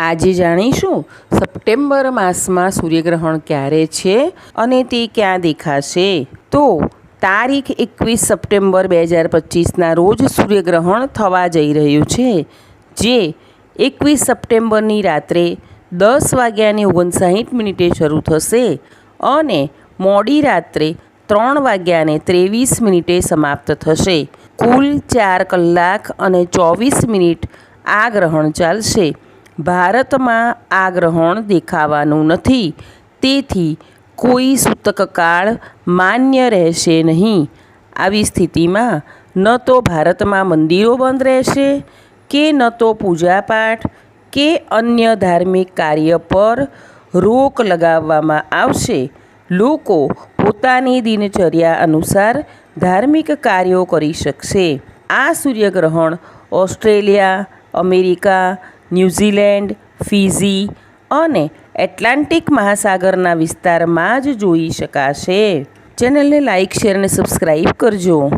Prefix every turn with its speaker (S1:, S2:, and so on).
S1: આજે જાણીશું, સપ્ટેમ્બર માસમાં સૂર્યગ્રહણ ક્યારે છે અને તે ક્યાં દેખાશે? તો, તારીખ એકવીસ સપ્ટેમ્બર બે હજાર પચીસના રોજ સૂર્યગ્રહણ થવા જઈ રહ્યું છે, જે એકવીસ સપ્ટેમ્બરની રાત્રે દસ વાગ્યાની ઓગણસાઠ મિનિટે શરૂ થશે અને મોડી રાત્રે ત્રણ વાગ્યાને ત્રેવીસ મિનિટે સમાપ્ત થશે. કુલ ચાર કલાક અને ચોવીસ મિનિટ આ ગ્રહણ ચાલશે. ભારતમાં આ ગ્રહણ દેખાવાનું નથી. તેથી કોઈ સૂતક કાળ માન્ય રહેશે નહીં. આવી સ્થિતિમાં ન તો ભારતમાં મંદિરો બંધ રહેશે, કે ન તો પૂજાપાઠ, કે અન્ય ધાર્મિક કાર્ય પર રોક લગાવવામાં આવશે. લોકો પોતાની દિનચર્યા અનુસાર ધાર્મિક કાર્યો કરી શકશે. આ સૂર્યગ્રહણ ઓસ્ટ્રેલિયા, અમેરિકા ન્યૂઝીલેન્ડ ફિઝી અને એટલાન્ટિક મહાસાગરના વિસ્તારમાં જ જોઈ શકાશે. ચેનલને લાઇક, શેર અને સબસ્ક્રાઈબ કરજો.